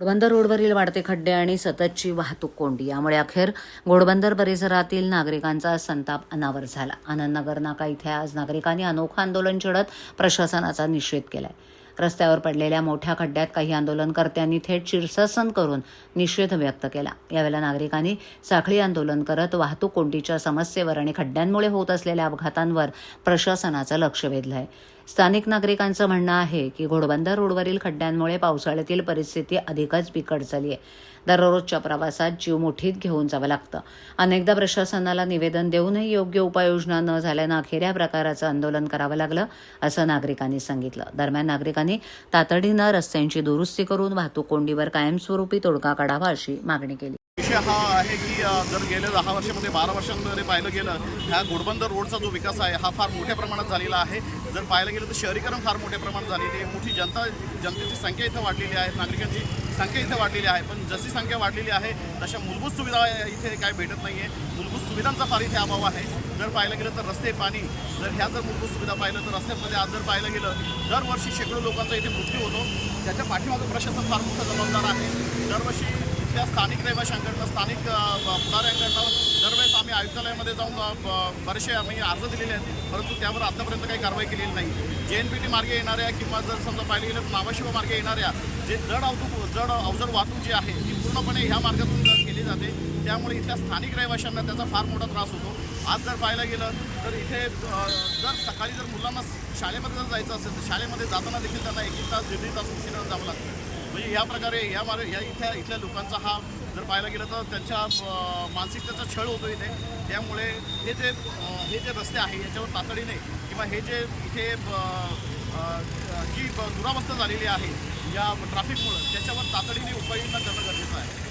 घोडबंदर रोडवरील वाढते खड्डे आणि सततची वाहतूक कोंडी. यामुळे अखेर घोडबंदर परिसरातील नागरिकांचा संताप अनावर झाला. आनंदनगर नाका इथे आज नागरिकांनी अनोखं आंदोलन छेडत प्रशासनाचा निषेध केलाय. रस्त्यावर पडलेल्या मोठ्या खड्ड्यात काही आंदोलनकर्त्यांनी थेट शीर्षासन करून निषेध व्यक्त केला. यावेळेला नागरिकांनी साखळी आंदोलन करत वाहतूक कोंडीच्या समस्येवर आणि खड्ड्यांमुळे होत असलेल्या अपघातांवर प्रशासनाचं लक्ष वेधलं आहे स्थानिक नागरिकांचं म्हणणं आहे की घोडबंदर रोडवरील खड्ड्यांमुळे पावसाळ्यातील परिस्थिती अधिकच बिकट झाली आहे. दररोजच्या प्रवासात जीव मुठीत घेऊन जावं लागतं. अनेकदा प्रशासनाला निवेदन देऊनही योग्य उपाययोजना न झाल्यानं अखेर या प्रकाराचं आंदोलन करावं लागलं असं नागरिकांनी सांगितलं. दरम्यान नागरिकांनी तातडीनं रस्त्यांची दुरुस्ती करून वाहतूक कोंडीवर कायमस्वरूपी तोडगा काढावा अशी मागणी केली. विषय हा आहे की जर गेल्या दहा वर्षामध्ये बारा वर्षांमध्ये पाहिलं गेलं ह्या घोडबंदर रोडचा जो विकास आहे हा फार मोठ्या प्रमाणात झालेला आहे. जर पाहायला गेलं तर शहरीकरण फार मोठ्या प्रमाणात झालेली आहे. मोठी जनता जनतेची संख्या इथं वाढलेली आहे नागरिकांची संख्या इथं वाढलेली आहे. पण जशी संख्या वाढलेली आहे तशा मूलभूत सुविधा इथे काय भेटत नाही आहे मूलभूत सुविधांचा फार इथे अभाव आहे. जर पाहायला गेलं तर रस्ते पाणी जर ह्या जर मूलभूत सुविधा पाहिलं तर रस्त्यामध्ये आज जर पाहायला गेलं दरवर्षी शेकडो लोकांचा इथे मृत्यू होतो. त्याच्या पाठीमागं प्रशासन फार मोठं जबाबदार आहे. दरवर्षी इथल्या स्थानिक रहिवाशांकडनं स्थानिक पुढाऱ्यांकडनं दरवेळेस आम्ही आयुक्तालयामध्ये जाऊन ब- बरेचसे आम्ही अर्ज दिलेले आहेत. परंतु त्यावर आतापर्यंत काही कारवाई केलेली नाही. जे एन पी टी मार्गे येणाऱ्या किंवा जर समजा पाहिलं गेलं तर नावाशिव मार्गे येणाऱ्या जे जड अवतूक जड अवजड वाहतूक जी आहे ती पूर्णपणे ह्या मार्गातून केली जाते त्यामुळे इथल्या स्थानिक रहिवाशांना त्याचा फार मोठा त्रास होतो. आज जर पाहायला गेलं तर इथे जर सकाळी जर मुलांना शाळेमध्ये जर जायचं असेल तर शाळेमध्ये जाताना देखील त्यांना एक एक तास दीड तास उशिरा जावं लागतं. म्हणजे या प्रकारे या मार्ग या इथल्या इथल्या लोकांचा हा जर पाहायला गेलं तर त्यांच्या मानसिकतेचा छळ होतो इथे. त्यामुळे हे जे हे जे रस्ते आहे याच्यावर तातडीने किंवा हे जे इथे जी दुरावस्था झालेली आहे या ट्रॅफिकमुळं त्याच्यावर तातडीने उपाययोजना करणं गरजेचं आहे.